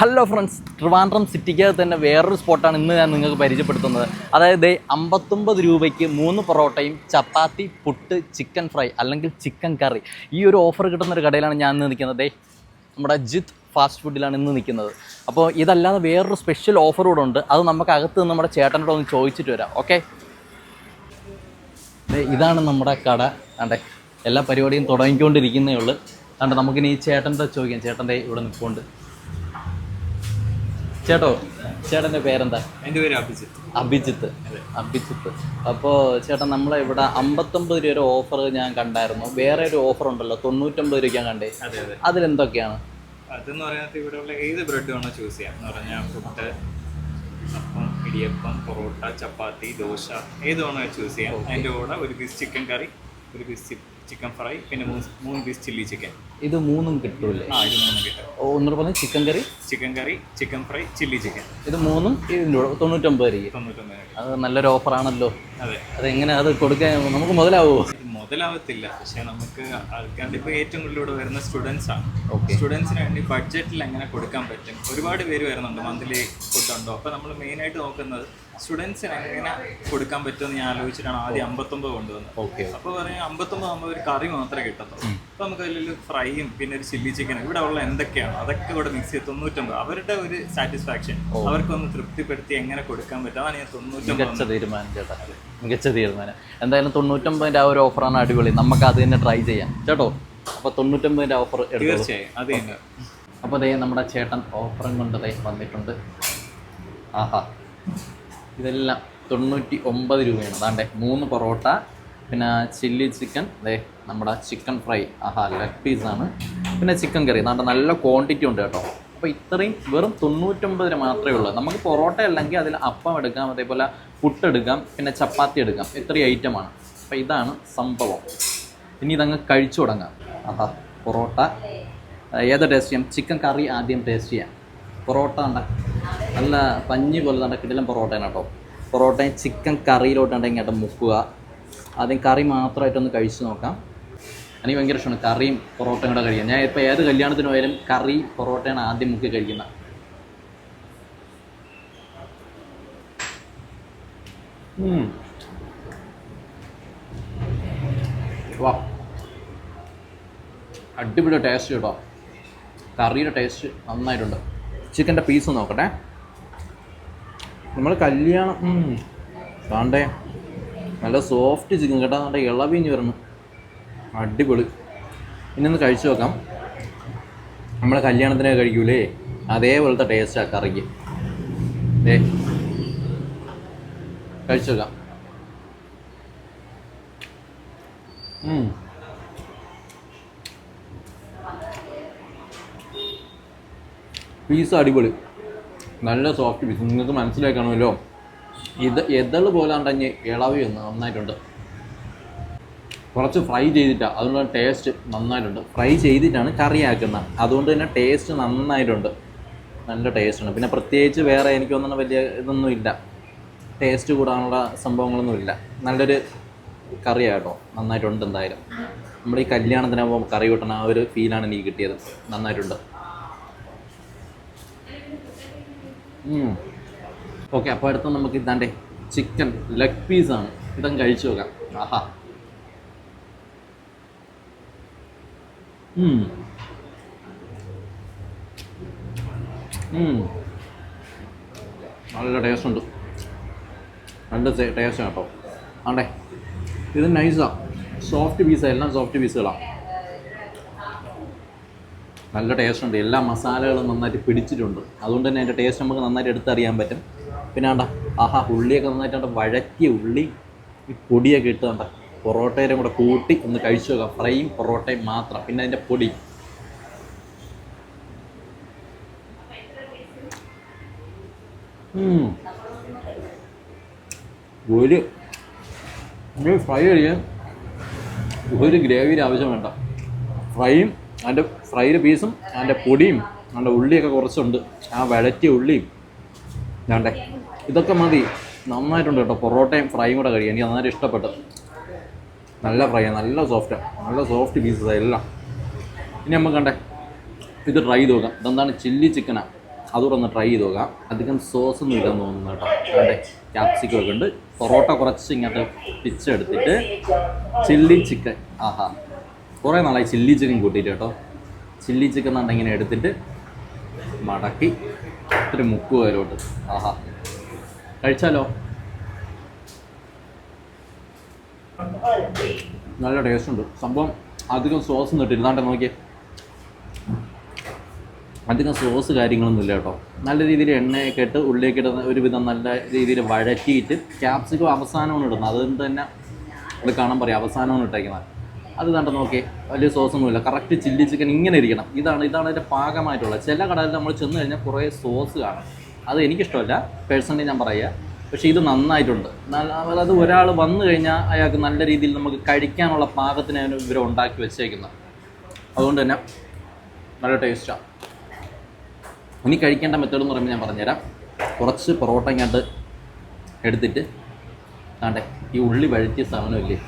Hello friends Trivandrum സിറ്റിക്ക് തന്നെ വേറൊരു സ്പോട്ടാണ് ഇന്ന് ഞാൻ നിങ്ങൾക്ക് പരിചയപ്പെടുത്തുന്നത്. അതായത് അമ്പത്തൊമ്പത് രൂപയ്ക്ക് മൂന്ന് പൊറോട്ടയും ചപ്പാത്തി പുട്ട് ചിക്കൻ ഫ്രൈ അല്ലെങ്കിൽ ചിക്കൻ കറി. ഈ ഒരു ഓഫർ കിട്ടുന്ന ഒരു കടയിലാണ് ഞാൻ ഇന്ന് നിൽക്കുന്നത്. നമ്മുടെ ജിത്ത് ഫാസ്റ്റ് ഫുഡിലാണ് ഇന്ന് നിൽക്കുന്നത്. അപ്പോൾ ഇതല്ലാതെ വേറൊരു സ്പെഷ്യൽ ഓഫർ കൂടെ ഉണ്ട്. അത് നമുക്ക് അകത്ത് നിന്ന് നമ്മുടെ ചേട്ടനോട് ഒന്ന് ചോദിച്ചിട്ട് വരാം. ഓക്കെ? ഇതാണ് നമ്മുടെ കട. അതെ എല്ലാ പരിപാടിയും തുടങ്ങിക്കൊണ്ടിരിക്കുന്നേ ഉള്ളൂ. അതുകൊണ്ട് നമുക്കിനി ചേട്ടന്റെ ചോദിക്കാം. ചേട്ടന്റെ ഇവിടെ നിൽപ്പുണ്ട്. ചേട്ടോ ചേട്ടന്റെ പേരെന്താ? എന്റെ പേര് അഭിജിത്ത്. അഭിജിത്ത്. അഭിജിത്ത്. അപ്പോൾ ചേട്ടൻ നമ്മളെ ഇവിടെ അമ്പത്തൊമ്പത് രൂപ ഓഫർ ഞാൻ കണ്ടായിരുന്നു. വേറെ ഒരു ഓഫർ ഉണ്ടല്ലോ തൊണ്ണൂറ്റൊമ്പത് രൂപയ്ക്ക് ഞാൻ കണ്ടേ. അതെ അതെ. അതിലെന്തൊക്കെയാണ്? അതെന്ന് പറയുന്നത് ഇവിടെയുള്ള ഏത് ബ്രെഡ് വേണോ ചൂസ് ചെയ്യാം. എന്ന് പറഞ്ഞാൽ പുട്ട് അപ്പം ഇടിയപ്പം പൊറോട്ട ചപ്പാത്തി ദോശ ഏത് വേണോ ചൂസ് ചെയ്യാം. അതിന്റെ കൂടെ ഒരു പീസ് ചിക്കൻ കറി ഒരു പീസ് ചിക്കൻ ഫ്രൈ പിന്നെ മൂന്ന് മൂന്ന് പീസ് ചില്ലി ചിക്കൻ ഇത് മൂന്നും കിട്ടൂലേ? ആ ഇത് മൂന്നും കിട്ടും. ഒന്നു പറഞ്ഞ chicken curry chicken curry chicken fry chilli chicken ഇത് മൂന്നും ഇതിന്റെ കൂടെ തൊണ്ണൂറ്റൊമ്പത് രൂപ തൊണ്ണൂറ്റൊമ്പത് അത് നല്ലൊരു ഓഫറാണല്ലോ അതെ. അതെങ്ങനെ അത് കൊടുക്കാൻ നമുക്ക് മുതലാവുമോ മുതലാവത്തില്ല. പക്ഷെ നമുക്ക് ആൾക്കാരുടെ ഇപ്പോൾ ഏറ്റവും കൂടുതൽ ഇവിടെ വരുന്ന സ്റ്റുഡൻസ് ആണ്. സ്റ്റുഡൻസിന് വേണ്ടി ബഡ്ജറ്റിൽ എങ്ങനെ കൊടുക്കാൻ പറ്റും? ഒരുപാട് പേര് വരുന്നുണ്ട് മന്ത്ലി ഫുഡ് ഉണ്ടോ? അപ്പോൾ നമ്മൾ മെയിനായിട്ട് നോക്കുന്നത് സ്റ്റുഡൻസിന് എങ്ങനെ കൊടുക്കാൻ പറ്റുമെന്ന് ഞാൻ ആലോചിച്ചിട്ടാണ് ആദ്യം അമ്പത്തൊമ്പത് കൊണ്ടുവന്നത്. ഓക്കെ അപ്പോൾ പറയാം അമ്പത്തൊമ്പത് ആകുമ്പോൾ ഒരു കറി മാത്രമേ കിട്ടത്തുള്ളൂ. അപ്പോൾ നമുക്ക് അതിലൊരു ഫ്രൈയും പിന്നെ ഒരു ചില്ലി ചിക്കനും ഇവിടെ ഉള്ള എന്തൊക്കെയാണ് അതൊക്കെ ഇവിടെ മിക്സ് ചെയ്ത് തൊണ്ണൂറ്റൊമ്പത് അവരുടെ ഒരു സാറ്റിസ്ഫാക്ഷൻ അവർക്കൊന്ന് തൃപ്തിപ്പെടുത്തി എങ്ങനെ കൊടുക്കാൻ പറ്റും? അതാണ് ഞാൻ തൊണ്ണൂറ്റൊമ്പത് തീരുമാനം മികച്ച തീരുമാനം. എന്തായാലും തൊണ്ണൂറ്റൊമ്പതിന്റെ ആ ഒരു ഓഫറാണ് അടിപൊളി. നമുക്ക് അത് തന്നെ ട്രൈ ചെയ്യാം. കേട്ടോ? അപ്പോൾ തൊണ്ണൂറ്റൊമ്പതിന്റെ ഓഫർ തീർച്ചയായും. അത് തന്നെ. അപ്പോൾ ദേ നമ്മുടെ ചേട്ടൻ ഓഫറും കൊണ്ട് ദേ വന്നിട്ടുണ്ട്. ആഹാ. ഇതെല്ലാം തൊണ്ണൂറ്റി ഒമ്പത് രൂപയാണ്. അതാണ്ടേ മൂന്ന് പൊറോട്ട പിന്നെ ചില്ലി ചിക്കൻ ദേ നമ്മുടെ ചിക്കൻ ഫ്രൈ ആഹാ ലെഗ് പീസാണ് പിന്നെ ചിക്കൻ കറി അതാണ്ട് നല്ല ക്വാണ്ടിറ്റി ഉണ്ട് കേട്ടോ. അപ്പോൾ ഇത്രയും വെറും തൊണ്ണൂറ്റൊമ്പതിന് മാത്രമേ ഉള്ളൂ. നമുക്ക് പൊറോട്ട അല്ലെങ്കിൽ അതിൽ അപ്പം എടുക്കാം അതേപോലെ പുട്ടെടുക്കാം പിന്നെ ചപ്പാത്തി എടുക്കാം. ഇത്രയും ഐറ്റമാണ് അപ്പോൾ ഇതാണ് സംഭവം. ഇനി ഇതങ്ങ് കഴിച്ചു തുടങ്ങാം. ആഹാ പൊറോട്ട. ഏത് ടേസ്റ്റ് ചെയ്യാം? ചിക്കൻ കറി ആദ്യം ടേസ്റ്റ് ചെയ്യാം. പൊറോട്ട ഉണ്ട നല്ല പഞ്ഞി പോലെ നല്ല കിട്ടിലും പൊറോട്ടയാണ് കേട്ടോ. പൊറോട്ടയും ചിക്കൻ കറിയിലോട്ടുണ്ടെങ്കിൽ ഇങ്ങോട്ട് മുക്കുക. ആദ്യം കറി മാത്രമായിട്ടൊന്ന് കഴിച്ച് നോക്കാം. എനിക്ക് ഭയങ്കര ഇഷ്ടമാണ് കറിയും പൊറോട്ടയും കൂടെ കഴിക്കാൻ. ഞാൻ ഇപ്പോൾ ഏത് കല്യാണത്തിന് പോയാലും കറി പൊറോട്ടയാണ് ആദ്യം മുക്കി കഴിക്കുന്നത്. വാ. അടിപൊളി ടേസ്റ്റ് കേട്ടോ. കറിയുടെ ടേസ്റ്റ് നന്നായിട്ടുണ്ട്. ചിക്കന്റെ പീസ് നോക്കട്ടെ. നമ്മൾ കല്യാണം ഉം. കാണ്ടേ നല്ല സോഫ്റ്റ് ചിക്കൻ കേട്ടോ. നല്ല ഇളവിഞ്ഞ് വരണം അടിപൊളി. പിന്നെ ഒന്ന് കഴിച്ചു നോക്കാം. നമ്മൾ കല്യാണത്തിന് കഴിക്കൂലേ? അതേപോലത്തെ ടേസ്റ്റാണ് കറിക്ക്. ഏ കഴിച്ചു നോക്കാം. പീസ് അടിപൊളി. നല്ല സോഫ്റ്റ് പീസ് നിങ്ങൾക്ക് മനസ്സിലാക്കണമല്ലോ. കാണുമല്ലോ ഇത് എതൾ പോലെ ഉണ്ടെങ്കിൽ ഇളവി നന്നായിട്ടുണ്ട്. കുറച്ച് ഫ്രൈ ചെയ്തിട്ടാണ് അതുകൊണ്ട് ടേസ്റ്റ് നന്നായിട്ടുണ്ട്. ഫ്രൈ ചെയ്തിട്ടാണ് കറിയാക്കുന്നത് അതുകൊണ്ട് തന്നെ ടേസ്റ്റ് നന്നായിട്ടുണ്ട്. നല്ല ടേസ്റ്റാണ് പിന്നെ പ്രത്യേകിച്ച് വേറെ എനിക്ക് തോന്നുന്ന വലിയ ഇതൊന്നും ഇല്ല. ടേസ്റ്റ് കൂടാനുള്ള സംഭവങ്ങളൊന്നും ഇല്ല. നല്ലൊരു കറിയാട്ടോ. നന്നായിട്ടുണ്ട് എന്തായാലും. നമ്മൾ ഈ കല്യാണത്തിനാകുമ്പോൾ കറി കൂട്ടണ ആ ഒരു ഫീലാണ് എനിക്ക് കിട്ടിയത്. നന്നായിട്ടുണ്ട്. ഓക്കെ അപ്പോൾ അടുത്ത നമുക്ക് ഇതാണ്ടേ. ചിക്കൻ ലെഗ് പീസാണ് ഇതും കഴിച്ചു നോക്കാം. ആഹാ. ഉം. നല്ല ടേസ്റ്റ് ഉണ്ട്. രണ്ട് ടേസ്റ്റ് കേട്ടോ. ആണ്ടേ ഇത് നൈസാണ് സോഫ്റ്റ് പീസാണ് എല്ലാം സോഫ്റ്റ് പീസുകളാണ് നല്ല ടേസ്റ്റ് ഉണ്ട്. എല്ലാ മസാലകളും നന്നായിട്ട് പിടിച്ചിട്ടുണ്ട്. അതുകൊണ്ട് തന്നെ അതിന്റെ ടേസ്റ്റ് നമുക്ക് നന്നായിട്ട് എടുത്തറിയാൻ പറ്റും. പിന്നെ ആണ്ട ആഹാ ഉള്ളിയൊക്കെ നന്നായിട്ട് വഴറ്റിയ ഉള്ളി ഈ പൊടിയൊക്കെ ഇട്ട് കണ്ട പൊറോട്ടയുടെ കൂടെ കൂട്ടി ഒന്ന് കഴിച്ചു നോക്കാം. ഫ്രൈയും പൊറോട്ടയും മാത്രം. പിന്നെ അതിന്റെ പൊടി. ഒരു ഫ്രൈ കഴിയാൻ ഒരു ഗ്രേവിയുടെ ആവശ്യം വേണ്ട. ഫ്രൈയും അതിന്റെ ഫ്രൈഡ് പീസും അതിന്റെ പൊടിയും അതിന്റെ ഉള്ളിയൊക്കെ കുറച്ചുണ്ട്. ആ വഴറ്റിയ ഉള്ളിയും വേണ്ടേ ഇതൊക്കെ മതി. നന്നായിട്ടുണ്ട് കേട്ടോ. പൊറോട്ടയും ഫ്രൈയും കൂടെ കഴിയും എനിക്ക് നന്നായിട്ട് ഇഷ്ടപ്പെട്ടു. നല്ല ഫ്രൈ നല്ല സോഫ്റ്റാണ് നല്ല സോഫ്റ്റ് പീസസ് എല്ലാം. ഇനി നമുക്ക് കണ്ടേ ഇത് ട്രൈ ചെയ്ത് നോക്കാം. ഇതെന്താണ്? ചില്ലി ചിക്കനാണ് അതുകൂടെ ട്രൈ ചെയ്ത് നോക്കാം. അധികം സോസ് ഒന്നും ഇല്ലെന്ന് തോന്നുന്നു കേട്ടോ. അവിടെ ക്യാപ്സിക്കം ഒക്കെ ഉണ്ട്. പൊറോട്ട കുറച്ച് ഇങ്ങോട്ട് പിച്ചെടുത്തിട്ട് ചില്ലി ചിക്കൻ ആഹാ. കുറേ നാളായി ചില്ലി ചിക്കൻ കൂട്ടിയിട്ട് കേട്ടോ. ചില്ലി ചിക്കൻ എന്നുണ്ട് ഇങ്ങനെ എടുത്തിട്ട് മടക്കി ഇത്തിരി മുക്കുവരോട്ട് ആഹാ. കഴിച്ചാലോ? നല്ല ടേസ്റ്റ് ഉണ്ട്. സംഭവം അധികം സോസ് ഒന്നും ഇട്ടില്ല. ഇതാണ്ട് നോക്കിയേ. അധികം സോസ് കാര്യങ്ങളൊന്നും ഇല്ല കേട്ടോ. നല്ല രീതിയിൽ എണ്ണയൊക്കെ ഇട്ട് ഉള്ളിലേക്ക് ഇടുന്ന ഒരുവിധം നല്ല രീതിയിൽ വഴറ്റിയിട്ട് ക്യാപ്സിക്കം അവസാനമാണ് ഇടുന്നത്. അതുകൊണ്ട് തന്നെ അത് കാണാൻ പറയാം. അവസാനമാണ് ഇട്ടേക്കുന്നത്. അത് കണ്ട് നോക്കി വലിയ സോസൊന്നുമില്ല കറക്റ്റ് ചില്ലി ചിക്കൻ ഇങ്ങനെ ഇരിക്കണം. ഇതാണ് ഇതാണ് അതിന്റെ പാകമായിട്ടുള്ളത് ചില കടകളിൽ നമ്മൾ ചെന്ന് കഴിഞ്ഞാൽ കുറേ സോസ് കാണും. അത് എനിക്കിഷ്ടമല്ല. പേഴ്സണലി ഞാൻ പറയുക. പക്ഷേ ഇത് നന്നായിട്ടുണ്ട്. അതായത് ഒരാൾ വന്നു കഴിഞ്ഞാൽ അയാൾക്ക് നല്ല രീതിയിൽ നമുക്ക് കഴിക്കാനുള്ള പാകത്തിനാണ് ഇവർ ഉണ്ടാക്കി വെച്ചേക്കുന്നത് അതുകൊണ്ട് തന്നെ നല്ല ടേസ്റ്റാണ് ഇനി കഴിക്കേണ്ട മെത്തേഡ് എന്ന് പറയുമ്പോൾ ഞാൻ പറഞ്ഞുതരാം. കുറച്ച് പൊറോട്ട ഇങ്ങോട്ട് എടുത്തിട്ട് ആണ്ടെ ഈ ഉള്ളി വഴറ്റിയ സാധനമില്ലേ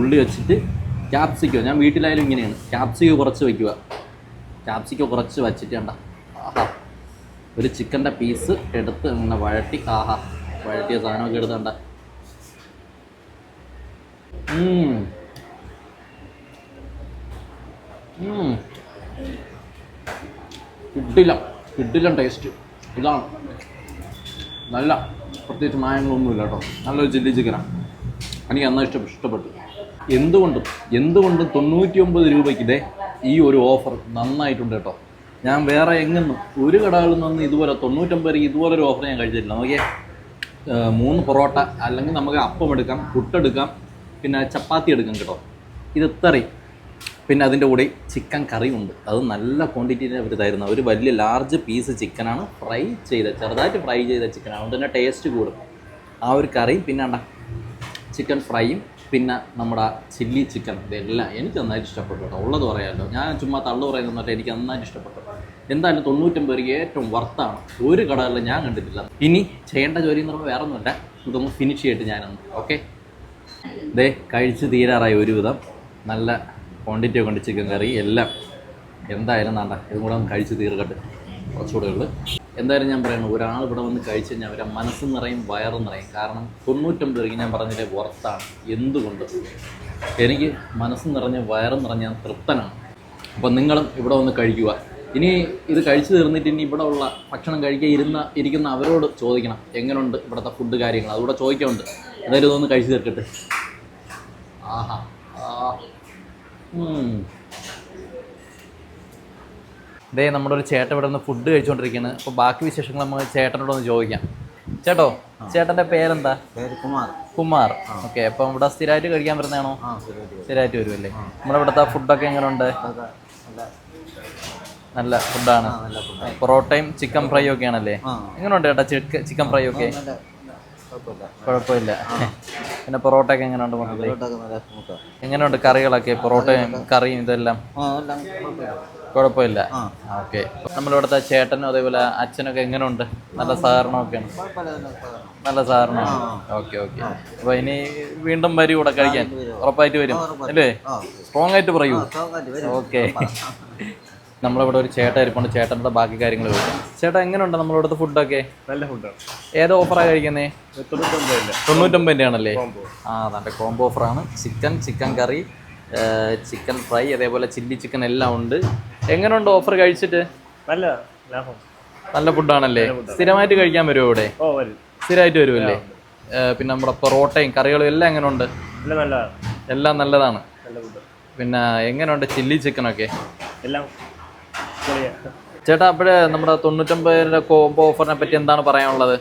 ഉള്ളി വെച്ചിട്ട് ക്യാപ്സിക്കോ ഞാൻ വീട്ടിലായാലും ഇങ്ങനെയാണ്. ക്യാപ്സിക്കോ കുറച്ച് വയ്ക്കുക ക്യാപ്സിക്കോ കുറച്ച് വച്ചിട്ട് കണ്ട ആഹാ. ഒരു ചിക്കന്റെ പീസ് എടുത്ത് ഇങ്ങനെ വഴറ്റി ആഹാ. വഴറ്റിയ സാധനമൊക്കെ എടുത്തണ്ട. കിട്ടില്ല. കിട്ടില്ല ടേസ്റ്റ് ഇതാണ്. നല്ല. പ്രത്യേകിച്ച് മായങ്ങളൊന്നുമില്ല കേട്ടോ. നല്ലൊരു ചില്ലി ചിക്കനാണ് എനിക്ക് അന്നാ ഇഷ്ടം ഇഷ്ടപ്പെട്ടു. എന്തുകൊണ്ടും എന്തുകൊണ്ടും തൊണ്ണൂറ്റി ഒമ്പത് രൂപയ്ക്കിടെ ഈ ഒരു ഓഫർ നന്നായിട്ടുണ്ട് കേട്ടോ. ഞാൻ വേറെ എങ്ങും ഒരു കടകളിൽ നിന്ന് ഇതുപോലെ തൊണ്ണൂറ്റൊമ്പത് രൂപയ്ക്ക് ഇതുപോലെ ഒരു ഓഫർ ഞാൻ കഴിച്ചിട്ടില്ല. നോക്കിയേ. മൂന്ന് പൊറോട്ട അല്ലെങ്കിൽ നമുക്ക് അപ്പം എടുക്കാം പുട്ടെടുക്കാം പിന്നെ ചപ്പാത്തി എടുക്കാം കേട്ടോ. ഇത് ഇത്രയും. പിന്നെ അതിന്റെ കൂടെ ചിക്കൻ കറിയും ഉണ്ട്. അത് നല്ല ക്വാണ്ടിറ്റിയിൽ അവർ തരുന്ന ഒരു വലിയ ലാർജ് പീസ് ചിക്കനാണ് ഫ്രൈ ചെയ്ത ചെറുതായിട്ട് ഫ്രൈ ചെയ്ത ചിക്കൻ അതുകൊണ്ട് തന്നെ ടേസ്റ്റ് കൂടും. ആ ഒരു കറിയും പിന്നെ ഉണ്ടാ ചിക്കൻ ഫ്രൈയും പിന്നെ നമ്മുടെ ചില്ലി ചിക്കൻ ഇതെല്ലാം എനിക്ക് നന്നായിട്ട് ഇഷ്ടപ്പെട്ടു കേട്ടോ. ഉള്ളത് പറയാമല്ലോ. ഞാൻ ചുമ്മാ തള്ളു പറയുന്നത് എനിക്ക് നന്നായിട്ട് ഇഷ്ടപ്പെട്ടു. എന്തായാലും തൊണ്ണൂറ്റൊമ്പത് രൂപ ഏറ്റവും വർത്താണ് ഒരു കടകളിലും ഞാൻ കണ്ടിട്ടില്ല. ഇനി ചെയ്യേണ്ട ജോലി എന്ന് പറയുമ്പോൾ വേറെ ഒന്നുമില്ല ഇതൊന്ന് ഫിനിഷ് ചെയ്തിട്ട് ഞാനൊന്ന് ഓക്കെ ദേ കഴിച്ച് തീരാറായി ഒരുവിധം. നല്ല ക്വാണ്ടിറ്റി കൊണ്ട് ചിക്കൻ കറി എല്ലാം. എന്തായാലും നാണ്ട ഇതും കൂടെ ഒന്ന് കഴിച്ച് തീർക്കട്ടെ. കുറച്ചുകൂടെ ഉള്ളു. എന്തായാലും ഞാൻ പറയുന്നത് ഒരാൾ ഇവിടെ വന്ന് കഴിച്ച് കഴിഞ്ഞാൽ അവരെ മനസ്സ് നിറയും വയറ് നിറയും. കാരണം തൊണ്ണൂറ്റൊമ്പത് രൂപയ്ക്ക് ഞാൻ പറഞ്ഞില്ലേ വർത്താണ് എന്തുകൊണ്ട്? എനിക്ക് മനസ്സ് നിറഞ്ഞ് വയറ് നിറഞ്ഞ തൃപ്തനാണ്. അപ്പം നിങ്ങളും ഇവിടെ വന്ന് കഴിക്കുക. ഇനി ഇത് കഴിച്ചു തീർന്നിട്ട് ഇനി ഇവിടെ ഉള്ള ഭക്ഷണം കഴിക്കാൻ ഇരുന്ന ഇരിക്കുന്ന അവരോട് ചോദിക്കണം. എങ്ങനെയുണ്ട് ഇവിടുത്തെ ഫുഡ് കാര്യങ്ങൾ? അതുകൂടെ ചോദിക്കുന്നുണ്ട് എന്തായാലും ഇതൊന്ന് കഴിച്ചു തീർക്കട്ടെ. ആഹാ. ഇതേ നമ്മുടെ ഒരു ചേട്ടൻ ഇവിടെ നിന്ന് ഫുഡ് കഴിച്ചുകൊണ്ടിരിക്കുകയാണ് അപ്പോൾ ബാക്കി വിശേഷങ്ങൾ നമ്മൾ ചേട്ടനോട് ഒന്ന് ചോദിക്കാം. ചേട്ടോ ചേട്ടന്റെ പേരെന്താ? പേര് കുമാർ. കുമാർ. ഓക്കെ അപ്പം ഇവിടെ സ്ഥിരമായിട്ട് കഴിക്കാൻ വരുന്നതാണോ? സ്ഥിരമായിട്ട് വരുമല്ലേ നമ്മുടെ ഇവിടുത്തെ ഫുഡൊക്കെ എങ്ങനെയുണ്ട് നല്ല ഫുഡാണ് പൊറോട്ടയും ചിക്കൻ ഫ്രൈ ഒക്കെ ആണല്ലേ? എങ്ങനെയുണ്ട് ചേട്ടാ ചിക്കൻ ഫ്രൈ ഒക്കെ? കുഴപ്പമില്ല. പിന്നെ പൊറോട്ട ഒക്കെ എങ്ങനെയുണ്ട് എങ്ങനെയുണ്ട് കറികളൊക്കെ? പൊറോട്ടയും കറിയും ഇതെല്ലാം? കുഴപ്പമില്ല. ഓക്കെ. നമ്മളിവിടുത്തെ ചേട്ടനും അതേപോലെ അച്ഛനൊക്കെ എങ്ങനെയുണ്ട്? നല്ല സഹകരണമൊക്കെയാണ്. നല്ല സഹകരണം. നല്ല സഹകരണമാണ്. Okay okay. അപ്പൊ ഇനി വീണ്ടും വരും ഇവിടെ കഴിക്കാൻ. ഉറപ്പായിട്ട് വരും. അല്ലേ? സ്ട്രോങ് ആയിട്ട് പറയൂ. ഓക്കെ. നമ്മളിവിടെ ഒരു ചേട്ടൻ ഇരിപ്പുണ്ട്. ചേട്ടന്റെ ബാക്കി കാര്യങ്ങൾ ചോദിക്കാം. ചേട്ടാ എങ്ങനെയുണ്ട് നമ്മളിവിടുത്തെ ഫുഡൊക്കെ? നല്ല ഫുഡാണ്. ഏത് ഓഫറാണ് കഴിക്കുന്നത് തൊണ്ണൂറ്റൊമ്പതിന്റെ ആണല്ലേ ആ നല്ല കോംബോ ഓഫറാണ്. Chicken chicken curry chicken fry അതേപോലെ ചില്ലി ചിക്കൻ എല്ലാം ഉണ്ട്. എങ്ങനെയുണ്ട് ഓഫർ കഴിച്ചിട്ട്? നല്ല നല്ല ഫുഡാണല്ലേ? സ്ഥിരമായിട്ട് കഴിക്കാൻ വരുമോ ഇവിടെ? സ്ഥിരമായിട്ട് വരുമല്ലേ പിന്നെ നമ്മുടെ പൊറോട്ടയും കറികളും എല്ലാം എങ്ങനെയുണ്ട്? എല്ലാം നല്ലതാണ്. പിന്നെ എങ്ങനെയുണ്ട് ചില്ലി ചിക്കനൊക്കെ? എല്ലാം ചേട്ടാ അപ്പോഴേ നമ്മുടെ തൊണ്ണൂറ്റമ്പത് രൂപയുടെ കോംബോ ഓഫറിനെ പറ്റി എന്താണ് പറയാനുള്ളത്?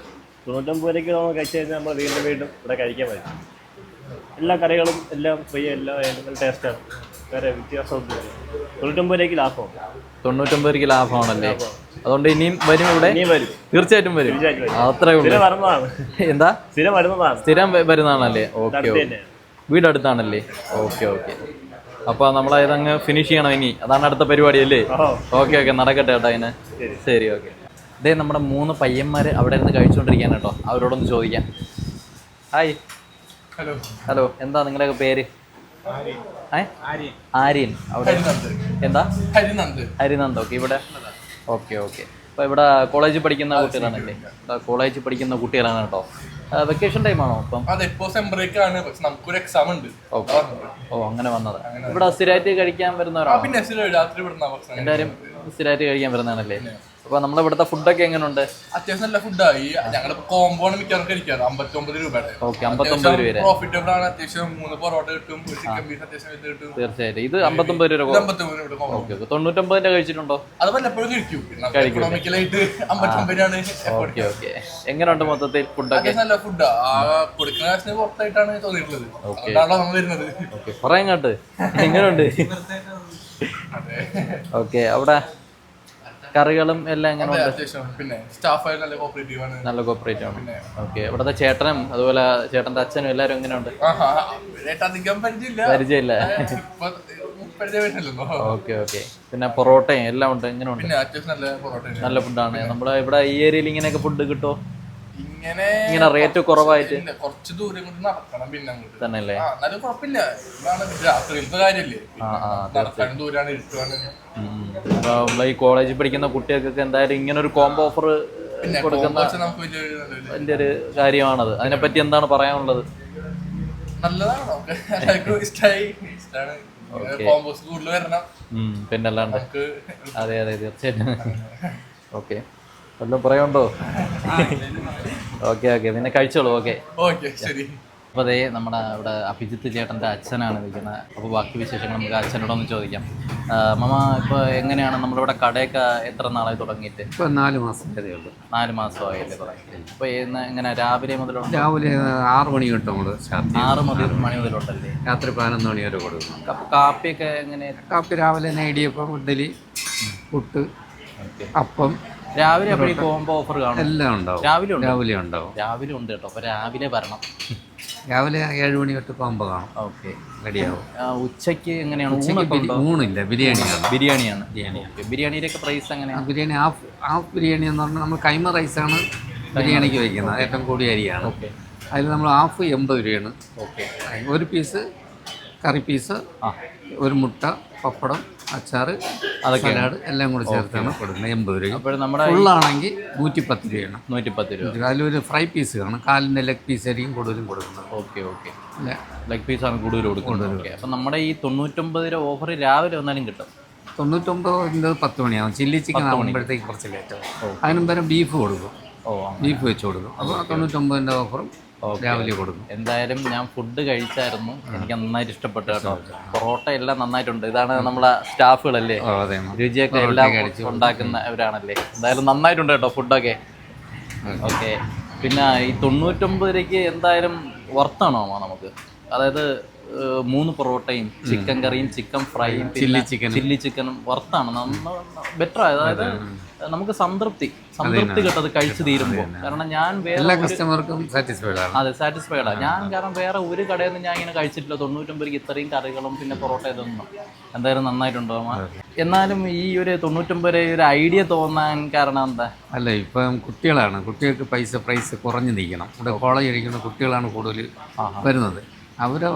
തൊണ്ണൂറ്റൊമ്പത് രൂപയ്ക്ക് നമ്മൾ കഴിച്ചു കഴിഞ്ഞാൽ നമ്മൾ വീണ്ടും വീണ്ടും ഇവിടെ കഴിക്കാൻ പറ്റും എല്ലാ കറികളും എല്ലാം ഫ്രീ എല്ലാം ടേസ്റ്റാണ് വേറെ വ്യത്യാസമൊന്നുമില്ല. തൊണ്ണൂറ്റൊമ്പത് രൂപയ്ക്ക് ലാഭമാണ്. തൊണ്ണൂറ്റൊമ്പത് രൂപയ്ക്ക് ലാഭമാണല്ലേ അതുകൊണ്ട് ഇനിയും വരും ഇവിടെ? തീർച്ചയായിട്ടും വരും. അത്രേ ഉള്ളൂ. എന്താ? സ്ഥിരം വരുന്നതാണ്. സ്ഥിരം വരുന്നതാണല്ലേ? ഓക്കെ വീട് അടുത്താണല്ലേ? Okay okay. അപ്പോൾ നമ്മൾ അങ്ങ് ഫിനിഷ് ചെയ്യണം ഇനി. അതാണ് അടുത്ത പരിപാടി അല്ലേ ഓക്കെ ഓക്കെ നടക്കട്ടെ കേട്ടോ അതിന്. ശരി. ശരി ഓക്കെ ഇതേ നമ്മുടെ മൂന്ന് പയ്യന്മാര് അവിടെ ഇരുന്ന് കഴിച്ചുകൊണ്ടിരിക്കുകയാണ് കേട്ടോ. അവരോടൊന്ന് ചോദിക്കാം. ഹായ് ഹലോ ഹലോ എന്താ നിങ്ങളുടെ പേര്? ആര്യൻ. അവിടെ. എന്താ? ഹരിനന്ദ് ഹരിനന്ദ് ഓക്കെ ഇവിടെ. Okay okay. അപ്പോൾ ഇവിടെ കോളേജിൽ പഠിക്കുന്ന കുട്ടികളാണല്ലേ കോളേജിൽ പഠിക്കുന്ന കുട്ടികളാണ് കേട്ടോ. വെക്കേഷൻ ടൈം ആണോ ഇപ്പം അതെ സെം ബ്രേക്ക് ആണ്. പക്ഷെ നമുക്കൊരു എക്സാം ഉണ്ട്. ഓ അങ്ങനെ വന്നത്. ഇവിടെ സ്ഥിരമായിട്ട് കഴിക്കാൻ വരുന്നവരാണ്? പിന്നെ രാത്രി ഭക്ഷണം എല്ലാവരും സ്ഥിരമായിട്ട് കഴിക്കാൻ വരുന്നതാണല്ലേ? അപ്പോൾ നമ്മുടെ ഇവിടുത്തെ ഫുഡൊക്കെ എങ്ങനെയുണ്ട് അത്യാവശ്യം നല്ല ഫുഡായി ഞങ്ങളിപ്പോ കോംബോ ആണ് മിക്കവാറും കഴിക്കാറ്. അമ്പത്തൊമ്പത് രൂപയുടെ. ഓക്കെ അമ്പത്തൊമ്പത് രൂപ പ്രോഫിറ്റബിൾ ആണ്. അത്യാവശ്യം മൂന്ന് പൊറോട്ട കിട്ടും ഒരു ചിക്കൻ പീസ് അത്യാവശ്യം ഇത് കിട്ടും. തീർച്ചയായിട്ടും. ഇത് അമ്പത്തൊമ്പത് രൂപ അമ്പത്തൊമ്പത് രൂപ ഓക്കെ തൊണ്ണൂറ്റൊമ്പതിന്റെ കഴിച്ചിട്ടുണ്ടോ? അത് വല്ലപ്പോഴും കഴിക്കും. എക്കണോമിക്കലായിട്ട് അമ്പത്തൊമ്പതിനാണ് ഓക്കെ ഓക്കെ. എങ്ങനെയുണ്ട് മൊത്തത്തിൽ ഫുഡൊക്കെ നല്ല ഫുഡാ കൊടുക്കുന്ന കാശിന് പുറത്തായിട്ടാണ് തോന്നിയിട്ടുള്ളത്. അതുകൊണ്ടാണല്ലോ നമ്മൾ വരുന്നത്. ഓക്കെ പറയാൻ കേട്ട് എങ്ങനെയുണ്ട് ഓക്കെ അവിടെ കറികളും എല്ലാം എങ്ങനെ ഉണ്ട്. പിന്നെ സ്റ്റാഫായാലും നല്ല കോപ്പറേറ്റീവ് ആണ്. നല്ല കോപ്പറേറ്റീവ് ആണ്. ഓക്കെ ഇവിടുത്തെ ചേട്ടനും അതുപോലെ ചേട്ടന്റെ അച്ഛനും എല്ലാവരും എങ്ങനെയുണ്ട് പരിചയമില്ല. ഓക്കെ ഓക്കെ പിന്നെ പൊറോട്ടയും എല്ലാം ഉണ്ട് എങ്ങനെയുണ്ട് നല്ല ഫുഡാണ് നമ്മുടെ ഇവിടെ ഈ ഏരിയയിൽ ഇങ്ങനെയൊക്കെ ഫുഡ് കിട്ടുമോ? ഇങ്ങനെ ഇങ്ങനെ റേറ്റ് കുറവായിട്ട് കുറച്ച് ദൂരം കൊണ്ട് നടക്കണം പിന്നെ അങ്ങോട്ട്. തന്നെ അല്ലേ ആ എന്നാലും കുഴപ്പമില്ല. ഇതാണ് രാത്രിയിലത്തെ കാര്യല്ലേ നടക്കാനും ദൂരാണ് ഇരുട്ടുവാണ് ഉം. അപ്പൊ നമ്മളെ ഈ കോളേജിൽ പഠിക്കുന്ന കുട്ടികൾക്കൊക്കെ എന്തായാലും ഇങ്ങനെ ഒരു കോംബോ ഓഫർ കൊടുക്കുന്ന വലിയ ഒരു കാര്യമാണത്. അതിനെപ്പറ്റി എന്താണ് പറയാനുള്ളത്? നല്ലതാണ്. ഇഷ്ടമായി ഇഷ്ടമാണ് കോമ്പോസ് കൂടുതൽ വരണം. ഉം, പിന്നെ അല്ലാണ്ട് നമുക്ക് അതെ അതെ തീർച്ചയായിട്ടും. ഓക്കെ. വല്ലതും പറയുണ്ടോ? Okay okay. പിന്നെ കഴിച്ചോളൂ ഓക്കെ. ഓക്കെ ശരി. അപ്പോൾ അതേ നമ്മുടെ ഇവിടെ അഭിജിത്ത് ചേട്ടന്റെ അച്ഛനാണ് നിൽക്കുന്നത്. അപ്പോൾ ബാക്കി വിശേഷങ്ങൾ നമുക്ക് അച്ഛനോടൊന്ന് ചോദിക്കാം. മമ ഇപ്പോൾ എങ്ങനെയാണ് നമ്മളിവിടെ കടയൊക്കെ എത്ര നാളായി തുടങ്ങിയിട്ട്? ഇപ്പോൾ നാല് മാസം വരെ ഉള്ളൂ. നാല് മാസമായില്ലേ തുടങ്ങി അപ്പോൾ എങ്ങനെ രാവിലെ മുതലുണ്ട് രാവിലെ ആറ് മണി തൊട്ട് നമ്മൾ ആറ് മുതൽ മണി മുതലുണ്ടല്ലേ രാത്രി പതിനൊന്ന് മണി വരെ കൊടുക്കും. അപ്പോൾ കാപ്പിയൊക്കെ എങ്ങനെ? കാപ്പി രാവിലെ തന്നെ ഇടിയപ്പം ഇഡ്ഡലി പുട്ട് അപ്പം രാവിലെ അപ്പോൾ ഈ കോംബോ ഓഫർ കാണും എല്ലാം ഉണ്ടാവും. രാവിലെ ഉണ്ട്? രാവിലെ ഉണ്ടാവും. രാവിലെ ഉണ്ട് കേട്ടോ. അപ്പോൾ രാവിലെ വരണം. രാവിലെ ഏഴ് മണി തൊട്ട് കോംബോ കാണും. ഓക്കെ. റെഡിയാവും. ഉച്ചയ്ക്ക് എങ്ങനെയാണ്? ഊണില്ല ബിരിയാണിയാണ്. ബിരിയാണിയാണ്. ബിരിയാണി ബിരിയാണിയിലൊക്കെ പ്രൈസ് എങ്ങനെയാണ് ബിരിയാണി ഹാഫ് ഹാഫ് ബിരിയാണി എന്ന് പറഞ്ഞാൽ നമ്മൾ കൈമ റൈസാണ് ബിരിയാണിക്ക് വയ്ക്കുന്നത്. ഏറ്റവും കൂടിയ അരിയാണ്. ഓക്കെ. അതിൽ നമ്മൾ ഹാഫ് എൺപത് രൂപയാണ്. ഓക്കെ. ഒരു പീസ് കറി പീസ് ഒരു മുട്ട പപ്പടം അച്ചാറ് അതൊക്കെ സലാഡ് എല്ലാം കൂടി ചേർത്താണ് കൊടുക്കുന്നത്. എൺപത് രൂപ അപ്പോൾ നമ്മുടെ ഫുള്ളാണെങ്കിൽ നൂറ്റിപ്പത്ത് രൂപയാണ്. നൂറ്റിപ്പത്ത് രൂപ. അതിലൊരു ഫ്രൈ പീസ് കാണും. കാലിന്റെ ലെഗ് പീസ് ആയിരിക്കും കൂടുതലും കൊടുക്കുന്നത്. Okay okay. അല്ലേ? ലെഗ് പീസാണ് കൂടുതൽ കൊടുക്കുന്നത്. ഓക്കെ. അപ്പം നമ്മുടെ ഈ തൊണ്ണൂറ്റൊമ്പത് രൂപ ഓഫർ രാവിലെ വന്നാലും കിട്ടും. തൊണ്ണൂറ്റൊമ്പത് പത്ത് മണിയാവും ചില്ലി ചിക്കൻ ആകുമ്പോഴത്തേക്ക് കുറച്ച് ലേറ്റ് ആവും. അതിനും പകരം ബീഫ് കൊടുക്കും. ഓ ബീഫ് വെച്ച് കൊടുക്കും. അപ്പോൾ തൊണ്ണൂറ്റൊമ്പതിന്റെ ഓഫറും രാവിലെ കൊടുക്കും. എന്തായാലും ഞാൻ ഫുഡ് കഴിച്ചായിരുന്നു. എനിക്ക് നന്നായിട്ട് ഇഷ്ടപ്പെട്ടു കേട്ടോ. പൊറോട്ട എല്ലാം നന്നായിട്ടുണ്ട്. ഇതാണ് നമ്മളെ സ്റ്റാഫുകളല്ലേ? രുചിയൊക്കെ എല്ലാം ഉണ്ടാക്കുന്നവരാണല്ലേ എന്തായാലും നന്നായിട്ടുണ്ട് കേട്ടോ ഫുഡൊക്കെ ഓക്കെ. പിന്നെ ഈ തൊണ്ണൂറ്റൊമ്പത് രൂപയ്ക്ക് എന്തായാലും വർത്താണോ നമുക്ക്? അതായത് മൂന്ന് പൊറോട്ടയും ചിക്കൻ കറിയും ചിക്കൻ ഫ്രൈയും ചില്ലി ചിക്കൻ ചില്ലി ചിക്കനും വർത്താണ് ബെറ്റർ അതായത് നമുക്ക് സംതൃപ്തി സംതൃപ്തി കിട്ടത് കഴിച്ചു തീരുമ്പോൾ. കാരണം ഞാൻ വേറെ എല്ലാ കസ്റ്റമർക്കും സാറ്റിസ്ഫൈഡ് ആണ്. അതെ സാറ്റിസ്ഫൈഡ് ആണ്. ഞാൻ കാരണം വേറെ ഒരു കടയിൽ നിന്ന് ഞാൻ ഇങ്ങനെ കഴിച്ചിട്ടില്ല. തൊണ്ണൂറ്റൊമ്പതിക്ക് ഇത്രയും കറികളും പിന്നെ പൊറോട്ട ഇതൊന്നും എന്തായാലും നന്നായിട്ടുണ്ടോ എന്നാലും ഈ ഒരു തൊണ്ണൂറ്റൊമ്പത് ഒരു ഐഡിയ തോന്നാൻ കാരണം എന്താ? അല്ല ഇപ്പം കുട്ടികളാണ്. കുട്ടികൾക്ക് പൈസ പ്രൈസ് കുറഞ്ഞു നിൽക്കണം. ഇവിടെ കോളേജ് കഴിക്കുന്ന കുട്ടികളാണ് കൂടുതൽ വരുന്നത്. അവരെ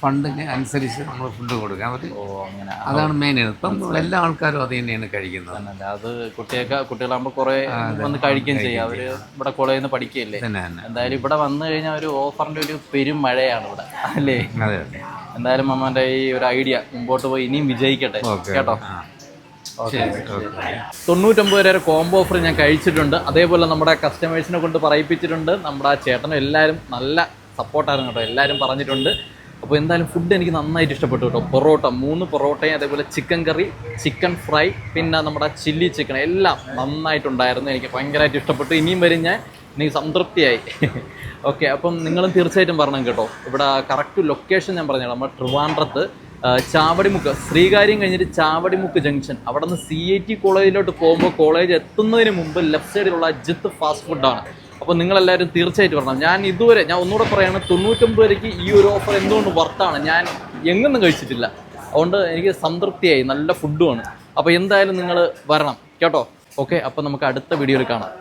ഫണ്ടിന് അനുസരിച്ച് നമ്മൾ ഫുഡ് കൊടുക്കാൻ അവർ ഓ അങ്ങനെ. അതാണ് മെയിൻ ഇപ്പം എല്ലാ ആൾക്കാരും അത് തന്നെയാണ് കഴിക്കുന്നത്. അത് കുട്ടിയൊക്കെ കുട്ടികളാകുമ്പോൾ കുറേ വന്ന് കഴിക്കുകയും ചെയ്യും. അവർ ഇവിടെ കോളേജിൽ നിന്ന് പഠിക്കുകയല്ലേ. തന്നെ തന്നെ. എന്തായാലും ഇവിടെ വന്നു കഴിഞ്ഞാൽ ഒരു ഓഫറിന്റെ ഒരു പെരും മഴയാണ് ഇവിടെ. അല്ലേ? അതെ. അതെ എന്തായാലും അമ്മന്റെ ഈ ഒരു ഐഡിയ മുമ്പോട്ട് പോയി ഇനിയും വിജയിക്കട്ടെ. കേട്ടോ? ആ. ഓക്കെ. തൊണ്ണൂറ്റൊമ്പത് വരെ കോംബോ ഓഫർ ഞാൻ കഴിച്ചിട്ടുണ്ട്. അതേപോലെ നമ്മുടെ കസ്റ്റമേഴ്സിനെ കൊണ്ട് പറയിപ്പിച്ചിട്ടുണ്ട്. നമ്മുടെ ആ ചേട്ടനും എല്ലാവരും നല്ല സപ്പോർട്ടായിരുന്നു കേട്ടോ. എല്ലാവരും പറഞ്ഞിട്ടുണ്ട്. അപ്പോൾ എന്തായാലും ഫുഡ് എനിക്ക് നന്നായിട്ട് ഇഷ്ടപ്പെട്ടു കേട്ടോ. പൊറോട്ട മൂന്ന് പൊറോട്ടയും അതേപോലെ ചിക്കൻ കറി ചിക്കൻ ഫ്രൈ പിന്നെ നമ്മുടെ ചില്ലി ചിക്കൻ എല്ലാം നന്നായിട്ടുണ്ടായിരുന്നു. എനിക്ക് ഭയങ്കരമായിട്ട് ഇഷ്ടപ്പെട്ടു. ഇനിയും വരും ഞാൻ. എനിക്ക് സംതൃപ്തിയായി. ഓക്കെ അപ്പം നിങ്ങളും തീർച്ചയായിട്ടും പറഞ്ഞു കേട്ടോ. ഇവിടെ കറക്റ്റ് ലൊക്കേഷൻ ഞാൻ പറഞ്ഞു നമ്മുടെ ട്രിവാൻഡ്രത്ത് ചാവടിമുക്ക് ശ്രീകാര്യം കഴിഞ്ഞിട്ട് ചാവടിമുക്ക് ജംഗ്ഷൻ അവിടെ നിന്ന് സി ഐ ടി കോളേജിലോട്ട് പോകുമ്പോൾ കോളേജ് എത്തുന്നതിന് മുമ്പ് ലെഫ്റ്റ് സൈഡിലുള്ള അജിത്ത് ഫാസ്റ്റ് ഫുഡാണ് അപ്പോൾ നിങ്ങളെല്ലാവരും തീർച്ചയായിട്ടും വരണം. ഞാൻ ഇതുവരെ ഞാൻ ഒന്നുകൂടെ പറയുകയാണ് തൊണ്ണൂറ്റൊമ്പത് രൂപയ്ക്ക് ഈ ഒരു ഓഫർ എന്തുകൊണ്ട് വർത്താണ് ഞാൻ എങ്ങൊന്നും കഴിച്ചിട്ടില്ല. അതുകൊണ്ട് എനിക്ക് സംതൃപ്തിയായി നല്ല ഫുഡുമാണ് അപ്പോൾ എന്തായാലും നിങ്ങൾ വരണം. കേട്ടോ? ഓക്കെ അപ്പോൾ നമുക്ക് അടുത്ത വീഡിയോയിൽ കാണാം.